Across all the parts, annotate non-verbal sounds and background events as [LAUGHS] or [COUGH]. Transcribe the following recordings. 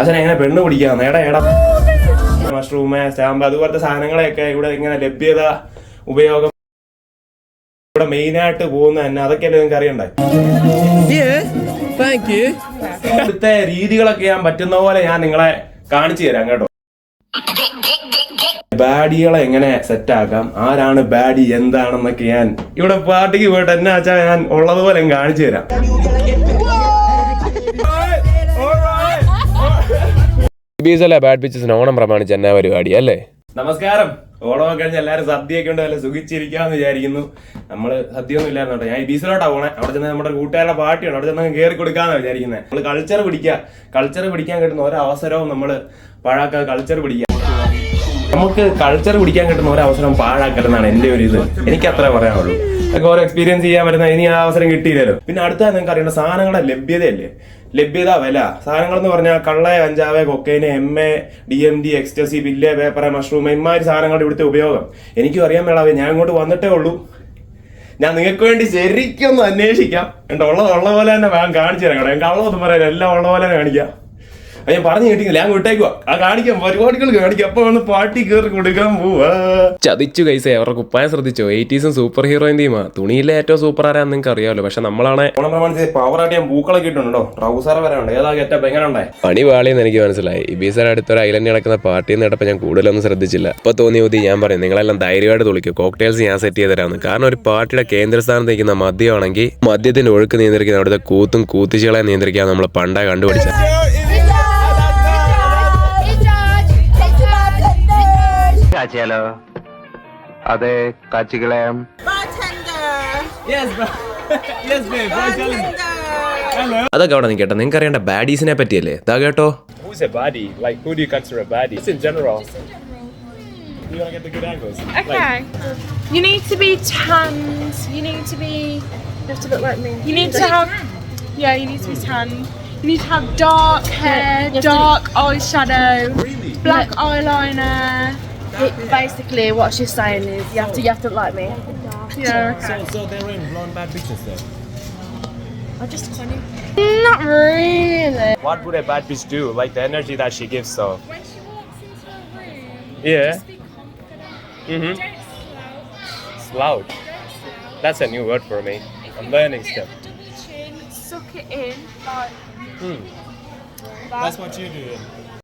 അച്ഛനെ എങ്ങനെ പെണ്ണ് പിടിക്കാം എടാ എടാ. മഷ്റൂം സ്റ്റാമ്പ് അതുപോലത്തെ സാധനങ്ങളെയൊക്കെ ഇവിടെ ഇങ്ങനെ ലഭ്യത ഉപയോഗം ഇവിടെ മെയിൻ ആയിട്ട് പോകുന്ന തന്നെ. അതൊക്കെയല്ലേ നിങ്ങൾക്ക് അറിയണ്ടേ ഇവിടുത്തെ രീതികളൊക്കെ ഞാൻ പറ്റുന്ന പോലെ ഞാൻ നിങ്ങളെ കാണിച്ചു തരാം കേട്ടോ. ബാഡികളെ എങ്ങനെ സെറ്റ് ആക്കാം? ആരാണ് ബാഡി? എന്താണെന്നൊക്കെ ഞാൻ ഇവിടെ പാർട്ടിക്ക് പോയിട്ട് എന്നാ വെച്ചാൽ ഞാൻ ഉള്ളതുപോലെ കാണിച്ചു തരാം. ഓണം പ്രമാണിച്ച് എന്നാ പരിപാടി അല്ലേ? നമസ്കാരം. ഓണമൊക്കെ കഴിഞ്ഞ് എല്ലാവരും സദ്യയൊക്കെ ഉണ്ട് നല്ല സുഖിച്ചിരിക്കാന്ന് വിചാരിക്കുന്നു. നമ്മൾ സദ്യ ഒന്നും ഇല്ലായിരുന്നു കേട്ടോ. ഞാൻ ബീസിലോട്ടാ പോണേ. അവിടെ ചെന്ന് നമ്മുടെ കൂട്ടുകാരുടെ പാർട്ടിയാണ് അവിടെ ചെന്ന് കയറി കൊടുക്കാന്ന് വിചാരിക്കുന്നത് നമ്മൾ കൾച്ചർ പിടിക്കുക കൾച്ചർ പിടിക്കാൻ കിട്ടുന്ന ഓരോ അവസരവും നമ്മൾ പാഴാക്കുക കൾച്ചർ പിടിക്കുക നമുക്ക് കൾച്ചർ പിടിക്കാൻ കിട്ടുന്ന ഒരു അവസരം പാഴാക്കരുതെന്നാണ് എന്റെ ഒരു ഇത്. എനിക്ക് അത്രേ പറയാനുള്ളൂ. ഒക്കെ എക്സ്പീരിയൻസ് ചെയ്യാൻ പറ്റുന്ന ഇനി ആ അവസരം കിട്ടിയില്ലല്ലോ. പിന്നെ അടുത്ത നിങ്ങൾക്ക് അറിയേണ്ട സാധനങ്ങളുടെ ലഭ്യതയല്ലേ? ലഭ്യത വില. സാധനങ്ങൾ എന്ന് പറഞ്ഞാൽ കള്ളയ കഞ്ചാവ് cocaine M A D M D ecstasy pill paper mushroom ഇമാതിരി സാധനങ്ങളുടെ ഇവിടുത്തെ ഉപയോഗം. എനിക്കും അറിയാൻ മേളാവേ ഞാൻ ഇങ്ങോട്ട് വന്നിട്ടേ ഉള്ളൂ. ഞാൻ നിങ്ങൾക്ക് വേണ്ടി ശരിക്കും ഒന്ന് അന്വേഷിക്കാം. എന്റെ ഉള്ളത് ഉള്ള പോലെ തന്നെ ഞാൻ കാണിച്ചു തരാം കേട്ടോ. ഞാൻ ഉള്ളതൊന്നും പറയാം എല്ലാം ഉള്ള പോലെ തന്നെ കാണിക്കാം. അത് ഞാൻ പറഞ്ഞു കേട്ടില്ല ഞാൻ വിട്ടേക്കുവാ. ആ കാണിക്കാം പരിപാടികൾ കാണിക്കാം. അപ്പൊ വന്ന് പാട്ടി കയറി കൊടുക്കാൻ പോവാ. ചതിച്ചു കൈസേ അവരുടെ കുപ്പായം ശ്രദ്ധിച്ചോ? എയ്റ്റീസും സൂപ്പർ ഹീറോയും തീമാ തുണിയിലെ ഏറ്റവും സൂപ്പർ ആരാന്ന് നിങ്ങൾക്ക് അറിയാമല്ലോ. പക്ഷെ നമ്മളാണ് ഓണം പ്രമാണിച്ച് പവറായിട്ട് ഞാൻ പൂക്കളൊക്കെ ഇട്ടുണ്ടോ ട്രൗസർ വരെ ഉണ്ട്. ഏതാ ഗെറ്റപ്പ്? എങ്ങനെ ഉണ്ടായി പണി പാളിയെന്ന് എനിക്ക് മനസ്സിലായി. ഇബീസർ അടുത്തൊരു ഐലൻഡ് നടക്കുന്ന പാർട്ടി നേടപ്പം ഞാൻ കൂടുതലൊന്നും ശ്രദ്ധിച്ചില്ല. ഇപ്പൊ തോന്നി ബുദ്ധി ഞാൻ പറയും നിങ്ങളെല്ലാം ധൈര്യമായിട്ട് തുളിക്കും. കോക്ടെയിൽസ് ഞാൻ സെറ്റ് ചെയ്ത് തരാമെന്ന് കാരണം ഒരു പാർട്ടിയുടെ കേന്ദ്രസ്ഥാനത്തേക്ക് നിൽക്കുന്ന മദ്യമാണെങ്കിൽ മദ്യത്തിന്റെ ഒഴുക്ക് നിയന്ത്രിക്കുന്ന അവിടുത്തെ കൂത്തും കൂത്തിച്ചുകളെ നിയന്ത്രിക്കാൻ നമ്മൾ പണ്ടാ കണ്ടുപിടിച്ച. കാച്ചിയാലോ അതെ കാച്ചികളയാം [LAUGHS] അതൊക്കെ അവിടെ നിൽക്കട്ടെ നിങ്ങൾക്ക് അറിയേണ്ട ബാഡീസിനെ പറ്റിയല്ലേ ഇതാ കേട്ടോ Who's a baddie? Like, who do you consider a baddie? Just in general. You wanna get the good angles? Okay. You need to be tanned. You need to be. You have to look like me. You need to have. Yeah, you need to be tanned. You need to have dark hair, dark eyeshadow, black eyeliner. It, basically, what she's saying is you have to you have to like me. Yeah. Okay. so they're in blonde bad bitches then. Um just cleaning. Not really. What would a bad bitch do? Like the energy that she gives off. When she walks into a room, Yeah. just be confident. Mm-hmm. Don't slouch. Slouch. That's a new word for me. I'm learning stuff. under your chin, suck it in, like. That. That's what you do.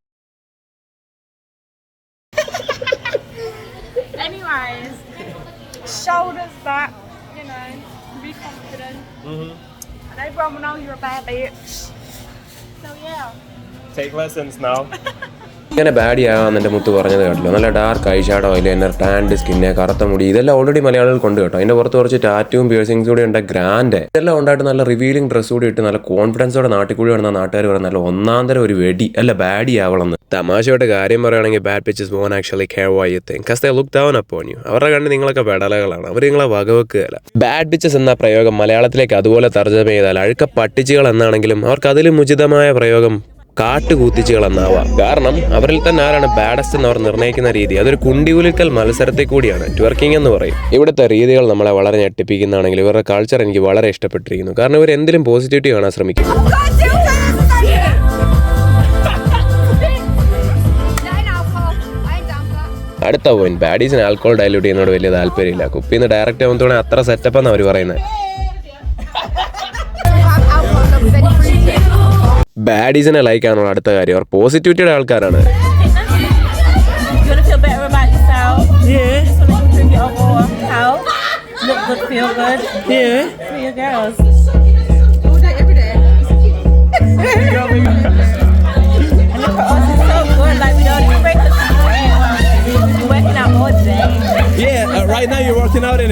Anyways, shoulders back, you know, be confident. Mm-hmm. And everyone will know you're a bad bitch. So yeah. Take lessons now. [LAUGHS] ഇങ്ങനെ ബാഡി ആകാന്ന് എന്റെ മുത്ത് പറഞ്ഞത് കേട്ടല്ലോ? നല്ല dark eye shadow eyeliner tanned സ്കിന്നെ കറുത്ത മുടി ഇതെല്ലാം already മലയാളികൾ കൊണ്ട് കേട്ടോ. അതിന്റെ പുറത്ത് കുറച്ച് ടാറ്റും പിയേഴ്സിംഗ്സ് കൂടി ഉണ്ട് ഗ്രാൻഡ് ഇതെല്ലാം ഉണ്ടായിട്ട് നല്ല റിവീലിംഗ് ഡ്രസ്സ് കൂടി ഇട്ട് നല്ല കോൺഫിഡൻസോടെ നാട്ടിൽ കൂടി വരുന്ന നാട്ടുകാർ പറഞ്ഞാൽ നല്ല ഒന്നാം തരം ഒരു വെടി. അല്ല ബാഡി ആവണമെന്ന് തമാശയുടെ കാര്യം പറയുകയാണെങ്കിൽ ബാഡ് പിച്ചസ് മോൻ actually care why you think cause they look down upon you അവരുടെ കണ്ട് നിങ്ങളൊക്കെ വെടലകളാണ് അവർ നിങ്ങളെ വകവെക്കുകയല്ല. ബാഡ് പിച്ചസ് എന്ന പ്രയോഗം മലയാളത്തിലേക്ക് അതുപോലെ തർജമ ചെയ്താൽ അഴുക്ക പട്ടിച്ചുകൾ എന്നാണെങ്കിലും അവർക്ക് അതിലും ഉചിതമായ പ്രയോഗം കാട്ടുകൂത്തിച്ചുകൾ എന്നാവാം കാരണം അവരിൽ തന്നെ ആരാണ് ബാഡസ്റ്റ് എന്ന് അവർ നിർണയിക്കുന്ന രീതി. അതൊരു കുണ്ടികുലുക്കൽ മത്സരത്തിൽ കൂടിയാണ്. ട്വർക്കിംഗ് എന്ന് പറയും. ഇവിടുത്തെ രീതികൾ നമ്മളെ വളരെ ഞെട്ടിപ്പിക്കുന്നതാണെങ്കിൽ ഇവരുടെ കൾച്ചർ എനിക്ക് വളരെ ഇഷ്ടപ്പെട്ടിരിക്കുന്നു. കാരണം ഇവർ എന്തിലും പോസിറ്റിവിറ്റി കാണാൻ ശ്രമിക്കുന്നു. അടുത്ത പോയിന്റ് ബാഡീസിന് ആൽക്കോൾ ഡയലൂട്ട് ചെയ്യുന്നതോട് വലിയ താല്പര്യമില്ല. കുപ്പിന്ന് ഡയറക്റ്റ് ആവുന്നതോടെ അത്ര സെറ്റപ്പ് എന്നാണ് അവർ പറയുന്നത് ബാഡീസിനെ ലൈക്ക് ആണോ അടുത്ത കാര്യം അവർ പോസിറ്റിവിറ്റിയുടെ ആൾക്കാരാണ് You wanna feel better about yourself? Yeah. Look good, feel good. Yeah. For your girls.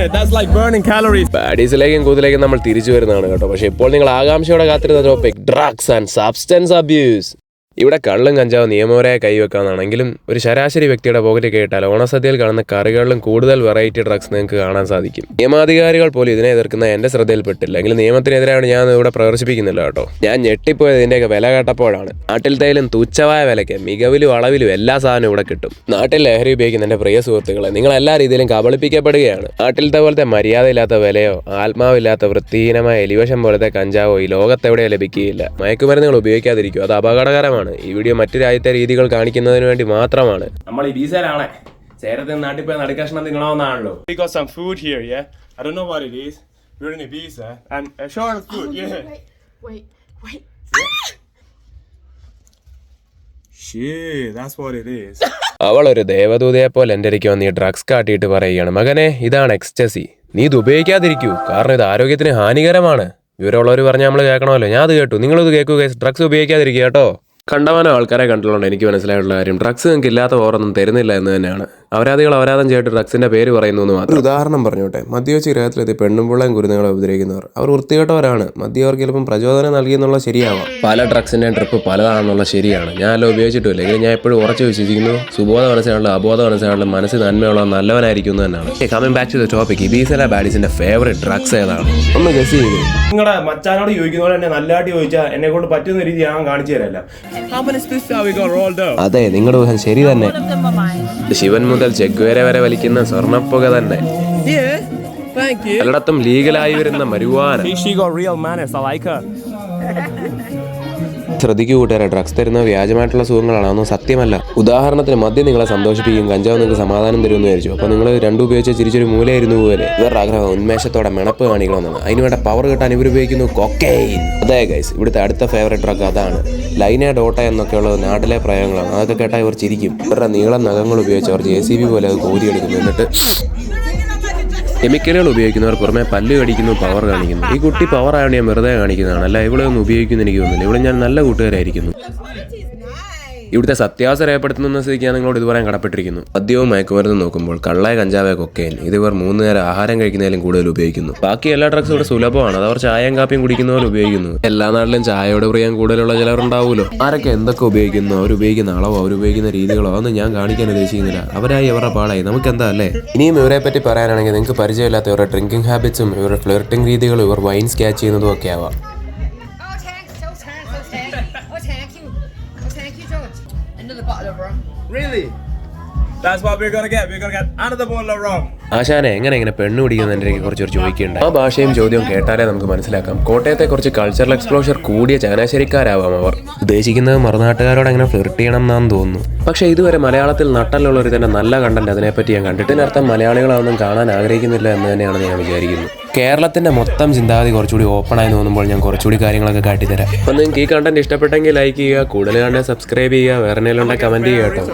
That's like burning calories. ബാഡീസിലേക്കും കൂതിലേക്കും നമ്മൾ തിരിച്ചു വരുന്നതാണ് കേട്ടോ പക്ഷേ ഇപ്പോൾ നിങ്ങൾ ആകാംക്ഷയോടെ കാത്തിരുന്ന topic drugs and substance abuse ഇവിടെ കള്ളും കഞ്ചാവും നിയമപരമായ കൈവെക്കാമെന്നാണെങ്കിലും ഒരു ശരാശരി വ്യക്തിയുടെ പോക്കറ്റ് കേട്ടാൽ ഓണസദ്യയിൽ കാണുന്ന കറികളിലും കൂടുതൽ വെറൈറ്റി ഡ്രഗ്സ് നിങ്ങൾക്ക് കാണാൻ സാധിക്കും. നിയമാധികാരികൾ പോലും ഇതിനെ എതിർക്കുന്ന എന്റെ ശ്രദ്ധയിൽപ്പെട്ടില്ല. എങ്കിലും നിയമത്തിനെതിരാണ് ഞാൻ ഇവിടെ പ്രദർശിപ്പിക്കുന്നില്ല കേട്ടോ. ഞാൻ ഞെട്ടിപ്പോയത് ഇതിന്റെയൊക്കെ വില കേട്ടപ്പോഴാണ്. നാട്ടിൽ നാട്ടിലത്തേലും തുച്ഛമായ വിലയ്ക്ക് മികവിലും അളവിലും എല്ലാ സാധനവും ഇവിടെ കിട്ടും. നാട്ടിൽ ലഹരി ഉപയോഗിക്കുന്ന എന്റെ പ്രിയ സുഹൃത്തുക്കളെ നിങ്ങൾ എല്ലാ രീതിയിലും കബളിപ്പിക്കപ്പെടുകയാണ്. നാട്ടിലത്തെ പോലത്തെ മര്യാദയില്ലാത്ത വിലയോ ആത്മാവില്ലാത്ത വൃത്തിഹീനമായ എലിവേഷൻ പോലത്തെ കഞ്ചാവോ ഈ ലോകത്തെവിടെയോ ലഭിക്കുകയില്ല. മയക്കുമരുന്നുകൾ ഉപയോഗിക്കാതിരിക്കും. അത് അപകടകരമാണ്. വ്യത്യസ്തമാണ് ഈ വീഡിയോ മറ്റു രാജ്യത്തെ രീതികൾ കാണിക്കുന്നതിന് വേണ്ടി മാത്രമാണ്. നമ്മൾ ഈ ബീസയിലാണേ നാട്ടിൽ പോയി നടുക്കഷ്ണം തിന്നണമെന്നാണല്ലോ We got some food here, yeah? I don't know what it is. We're in Ibiza. And a short of food, yeah. Wait, wait. Shit, that's what it is. അവൾ ഒരു ദേവദൂതയെ പോലെ എന്റെ അരികെ വന്ന് ഈ ഡ്രഗ്സ് കാട്ടിയിട്ട് പറയുകയാണ്. മകനെ ഇതാണ് എക്സ്റ്റസി നീ ഇത് ഉപയോഗിക്കാതിരിക്കൂ. കാരണം ഇത് ആരോഗ്യത്തിന് ഹാനികരമാണ്. വിവരമുള്ളവർ പറഞ്ഞാൽ നമ്മൾ കേൾക്കണമല്ലോ. ഞാൻ അത് കേട്ടു. നിങ്ങളിത് കേൾക്കുക ഡ്രഗ്സ് ഉപയോഗിക്കാതിരിക്കുക കേട്ടോ. കണ്ടവനോ ആൾക്കാരെ കണ്ടുകൊണ്ട് എനിക്ക് മനസ്സിലായിട്ടുള്ള കാര്യം. ഡ്രഗ്സ് നിങ്ങൾക്ക് ഇല്ലാത്ത ഓറൊന്നും തരുന്നില്ല എന്ന് തന്നെയാണ്. അവരാധികൾ അവരാധം ചെയ്തിട്ട് ഡ്രഗ്സിന്റെ പേര് പറയുന്നു എന്ന് മാത്രം. ഉദാഹരണം പറഞ്ഞോട്ടെ. മദ്യവെച്ച് ഗ്രഹത്തിലെത്തി പെണ്ണും പിള്ളയും കുരുന്നുകളെ ഉപദ്രവിക്കുന്നവർ. അവർ വൃത്തികെട്ടവരാണ്. മദ്യവർക്ക് ചിലപ്പം പ്രചോദനം നൽകിയെന്നുള്ള ശരിയാവാം. പല ഡ്രഗ്സിന്റെ ട്രിപ്പ് പലതാണെന്നുള്ള ശരിയാണ്. ഞാൻ അല്ല ഉപയോഗിച്ചിട്ടില്ല. എങ്കിലും ഞാൻ എപ്പോഴും ഉറച്ചു വിശ്വസിക്കുന്നു. സുബോധ മനസ്സിലാണല്ലോ അബോധ മനസ്സിലാണല്ലോ മനസ്സിൽ നന്മയുള്ള നല്ലവനായിരിക്കുന്നു തന്നെയാണ് coming back to the topic ബീസല ബാഡിസിന്റെ ഫേവറേറ്റ് ഡ്രഗ്സ് ഏതാണ്? ഒന്ന് ഗസ് ചെയ്തു നിങ്ങളുടെ മച്ചാനോട് ചോദിക്കുന്ന പോലെ എന്നെ നല്ലതായിട്ട് ചോദിച്ചാൽ എന്നെ കൊണ്ട് പറ്റുന്ന രീതി ഞാൻ കാണിച്ചു തരല്ല അതെ നിങ്ങളുടെ ഊഹം ശരി തന്നെ. ശിവൻ മുതൽ ചെഗ്വേര വരെ വലിക്കുന്ന സ്വർണപ്പുക തന്നെ. പലയിടത്തും ലീഗലായി വരുന്ന മരുവാന. ശ്രദ്ധിക്കൂ കൂട്ടുകാരെ ഡ്രഗ്സ് തരുന്ന വ്യാജമായിട്ടുള്ള സുഖങ്ങളാണ്. അതൊന്നും സത്യമല്ല. ഉദാഹരണത്തിന് മദ്യം നിങ്ങളെ സന്തോഷിപ്പിക്കും കഞ്ചാവ് നിങ്ങൾക്ക് സമാധാനം തരുമെന്ന് വിചാരിച്ചു. അപ്പോൾ നിങ്ങൾ രണ്ടു ഉപയോഗിച്ച് ചിരിച്ചൊരു മൂലയായിരുന്നു പോലെ ഇവരുടെ ആഗ്രഹം ഉന്മേഷത്തോടെ മിണപ്പ് കാണിക്കണമെന്നാണ്. അതിന് വേണ്ട പവർ കിട്ടാൻ ഇവർ ഉപയോഗിക്കുന്നു കൊക്കൈൻ അതെ ഗൈസ് ഇവിടുത്തെ അടുത്ത ഫേവറേറ്റ് ഡ്രഗ് അതാണ് ലൈന ഡോട്ട എന്നൊക്കെയുള്ള നാട്ടിലെ പ്രയോഗങ്ങളാണ്. അതൊക്കെ കേട്ടാൽ ഇവർ ചിരിക്കും. ഇവരുടെ നീളം നഖങ്ങൾ ഉപയോഗിച്ച് അവർ ജെ സി ബി പോലെ അത് കോരിയെടുക്കുന്നു എന്നിട്ട് കെമിക്കലുകൾ ഉപയോഗിക്കുന്നവർ പുറമെ പല്ല് കടിക്കുന്നു പവർ കാണിക്കുന്നു. ഈ കുട്ടി പവർ ആയതുകൊണ്ട് ഞാൻ വെറുതെ കാണിക്കുന്നതാണ് അല്ല ഇവിടെ ഒന്നും ഉപയോഗിക്കുന്നു എനിക്ക് തോന്നുന്നില്ല. ഇവിടെ ഞാൻ നല്ല കൂട്ടുകാരായിരിക്കുന്നു. ഇവിടുത്തെ സത്യാവസ്ഥ രേഖപ്പെടുത്തുന്ന സ്ഥിതിക്ക് ഞാൻ നിങ്ങളോട് ഇത് പറയാൻ കടപ്പെട്ടിരിക്കുന്നു. മദ്യവും മയക്കുമരുന്നും നോക്കുമ്പോൾ കള്ളായ കഞ്ചാവേ കൊക്കേൻ ഇത് ഇവർ മൂന്ന് നേരം ആഹാരം കഴിക്കുന്നതിലും കൂടുതൽ ഉപയോഗിക്കുന്നു. ബാക്കി എല്ലാ ഡ്രഗ്സും ഇവിടെ സുലഭമാണ്. അത് അവർ ചായയും കാപ്പിയും കുടിക്കുന്നവർ ഉപയോഗിക്കുന്നു. എല്ലാ നാട്ടിലും ചായയോട് പ്രിയം കൂടുതലുള്ള ചിലരുണ്ടാവുമല്ലോ. ആരൊക്കെ എന്തൊക്കെ ഉപയോഗിക്കുന്നു അവർ ഉപയോഗിക്കുന്ന അളവോ അവർ ഉപയോഗിക്കുന്ന രീതികളോ അതൊന്നും ഞാൻ കാണിക്കാൻ ഉദ്ദേശിക്കുന്നില്ല. അവരായി അവരുടെ പാടായി നമുക്ക് എന്താ അല്ലേ? ഇനിയും ഇവരെ പറ്റി പറയാനാണെങ്കിൽ നിങ്ങൾക്ക് പരിചയമില്ലാത്ത ഇവരുടെ ഡ്രിങ്കിങ് ഹാബിറ്റ്സും ഇവരുടെ ഫ്ലിർട്ടിംഗ് രീതികളും ഇവർ വൈൻ സ്കാച്ച് ചെയ്യുന്നതും ഒക്കെ ആവാം. Another bottle of rum. Really? That's what we're gonna get. We're gonna get another bottle of rum. ആശാനെ എങ്ങനെ ഇങ്ങനെ പെണ്ണ് പിടിക്കുന്നതിന്റെ കുറച്ച് ചോദിക്കുന്നുണ്ട് ആ ഭാഷയും ചോദ്യവും കേട്ടാലേ നമുക്ക് മനസ്സിലാക്കാം. കോട്ടയത്തെ കുറച്ച് കൾച്ചറൽ എക്സ്പ്ലോഷർ കൂടിയ ചങ്ങനാശ്ശേരിക്കാരാവാം അവർ. ഉദ്ദേശിക്കുന്നത് മറുനാട്ടുകാരോട് അങ്ങനെ ഫ്ലിർട്ട് ചെയ്യണം എന്നാന്ന് തോന്നുന്നു. പക്ഷേ ഇതുവരെ മലയാളത്തിൽ നട്ടലുള്ള ഒരു തന്നെ നല്ല കണ്ടന്റ് അതിനെപ്പറ്റി ഞാൻ കണ്ടിട്ടിനർത്ഥം മലയാളികളൊന്നും കാണാൻ ആഗ്രഹിക്കുന്നില്ല എന്ന് തന്നെയാണ് ഞാൻ വിചാരിക്കുന്നത് കേരളത്തിന്റെ മൊത്തം ചിന്താഗതി കുറച്ചുകൂടി ഓപ്പൺ ആയി തോന്നുമ്പോൾ ഞാൻ കുറച്ചുകൂടി കാര്യങ്ങളൊക്കെ കാട്ടിത്തരാം. അപ്പം നിങ്ങൾക്ക് ഈ കണ്ടന്റ് ഇഷ്ടപ്പെട്ടെങ്കിൽ ലൈക്ക് ചെയ്യുക കൂടുതൽ സബ്സ്ക്രൈബ് ചെയ്യുക വേറെ എന്തെങ്കിലും കമന്റ് ചെയ്യുക കേട്ടോ.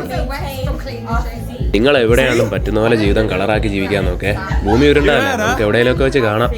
നിങ്ങൾ എവിടെയാണ് പറ്റുന്ന പോലെ ജീവിതം കളറാക്കി ജീവിക്കാൻ നോക്കേ ഭൂമി ഉരുണ്ടല്ലേ നമുക്ക് എവിടെയെങ്കിലുമൊക്കെ വെച്ച് കാണാം.